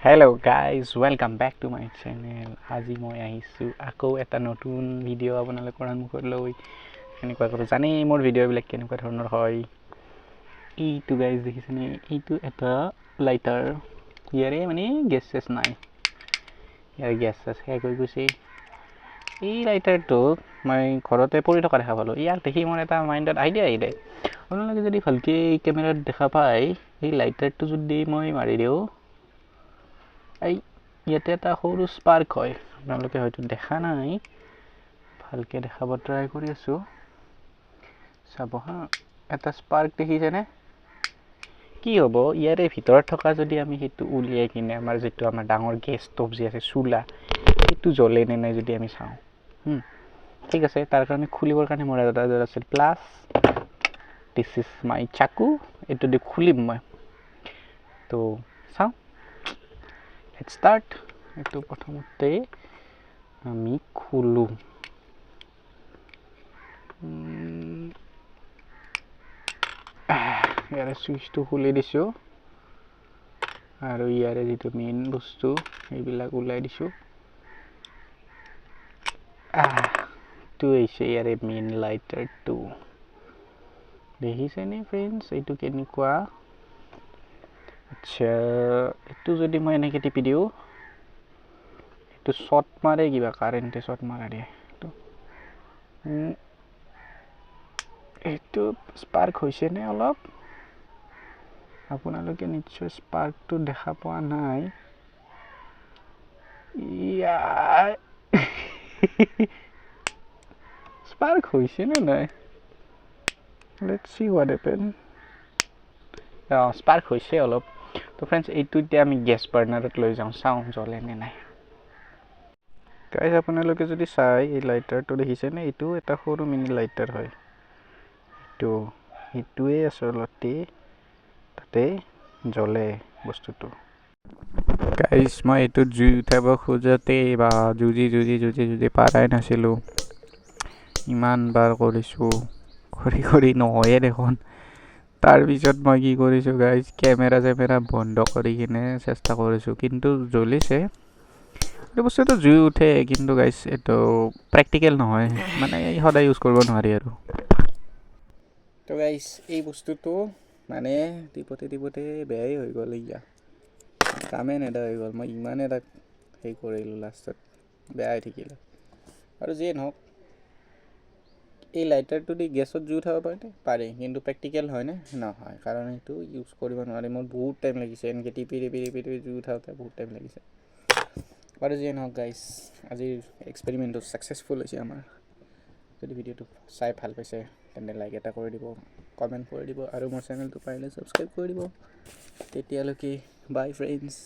Hello' guys welcome back to my channel আজি মই আহিছোঁ আকৌ এটা নতুন ভিডিঅ' আপোনালোকৰ সন্মুখত লৈ এনেকুৱা কৰোঁ জানেই মোৰ ভিডিঅ'বিলাক কেনেকুৱা ধৰণৰ হয় এইটো গাইজ দেখিছেনে এইটো এটা লাইটাৰ ইয়াৰে মানে গেছ চেছ নাই ইয়াৰ গেছ চেছ শেষ হৈ গৈছে এই লাইটাৰটোক মই ঘৰতে পৰি থকা দেখা পালোঁ ইয়াক দেখি মোৰ এটা মাইণ্ডত আইডিয়া আহিলে আপোনালোকে যদি ভালকৈ কেমেৰাত দেখা পায় এই লাইটাৰটো যদি মই মাৰি দিওঁ এই ইয়াতে এটা সৰু স্পাৰ্ক হয়। আপোনালোকে হয়তো দেখা নাই। ভালকৈ দেখাব ট্ৰাই কৰি আছোঁ। চাব হা এটা স্পাৰ্ক দেখিছেনে? কি হ'ব ইয়াৰে ভিতৰত থকা যদি আমি সেইটো উলিয়াই কিনে আমাৰ যিটো আমাৰ ডাঙৰ গেছ ষ্টভ যি আছে চোলা সেইটো জ্বলে নে নাই যদি আমি চাওঁ। ঠিক আছে তাৰ কাৰণে খুলিবৰ কাৰণে মোৰ এটা আছিল। প্লাছ দিছ ইজ মাই চাকু এইটো দি খুলিম মই। তো চাওঁ। লেট ষ্টাৰ্ট এইটো প্ৰথমতে আমি খোলোঁ। ইয়াৰে চুইচটো খুলি দিছোঁ। আৰু ইয়াৰে যিটো মেইন বস্তু সেইবিলাক ওলাই দিছোঁ। এইটো হৈছে ইয়াৰে মেইন লাইটাৰটো দেখিছেনে ফ্ৰেণ্ডছ এইটো কেনেকুৱা? আচ্ছা এইটো যদি মই এনেকৈ টিপি দিওঁ এইটো শ্বট মাৰে কিবা কাৰেণ্টে শ্বট মাৰা দিয়ে এইটো। এইটো স্পাৰ্ক হৈছেনে অলপ? আপোনালোকে নিশ্চয় স্পাৰ্কটো দেখা পোৱা নাই। স্পাৰ্ক হৈছেনে নাই? লেট চি হোৱাট হেপেন অঁ স্পাৰ্ক হৈছে অলপ। তো ফ্ৰেণ্ডছ এইটো এতিয়া আমি গেছ বাৰ্ণাৰত লৈ যাওঁ চাওঁ জ্বলে নে নাই। গাইজ আপোনালোকে যদি চাই এই লাইটাৰটো দেখিছেনে? এইটো এটা সৰু মিনি লাইটাৰ হয়। এইটো সেইটোৱে আচলতে তাতে জ্বলে বস্তুটো। গাইজ মই এইটোত জুই উঠাব খোজোঁতে বা যুঁজি যুঁজি যুঁজি যুঁজি পাৰাই নাছিলোঁ। ইমান বাৰ কৰিছোঁ। কৰি কৰি নহয়ে দেখোন। তাৰপিছত মই কি কৰিছোঁ গাইজ কেমেৰা চেমেৰা বন্ধ কৰি কিনে চেষ্টা কৰিছোঁ কিন্তু জ্বলিছে। এইটো বস্তুটো জুই উঠে কিন্তু গাইজ এইটো প্ৰেক্টিকেল নহয়। মানে সদায় ইউজ কৰিব নোৱাৰি আৰু। তো গাইজ এই বস্তুটো মানে টিপতে টিপতে বেয়াই হৈ গ'ল এতিয়া কামে নেদা হৈ গ'ল মই ইমান এটা হেৰি কৰিলোঁ লাষ্টত বেয়া হৈ থাকিলে। আৰু যিয়ে নহওক এই লাইটাৰটো দি গেছত জুই উঠাব পাৰেনে পাৰি কিন্তু প্ৰেক্টিকেল হয়নে নহয় কাৰণ সেইটো ইউজ কৰিব নোৱাৰি মোৰ বহুত টাইম লাগিছে। এনেকৈ টিপি টিপি টিপি টিপি জুই উঠাওঁতে বহুত টাইম লাগিছে। বাৰু যিয়ে নহওক গাইজ আজিৰ এক্সপেৰিমেণ্টটো ছাকচেছফুল হৈছে আমাৰ। যদি ভিডিঅ'টো চাই ভালো পাইছে, তেন্তে লাইক এটা কৰি দিব কমেণ্ট কৰি দিব, আৰু মোৰ চেনেলটো পাৰিলে ছাবস্ক্ৰাইব কৰি দিব। তেতিয়ালৈকে বাই ফ্ৰেণ্ডছ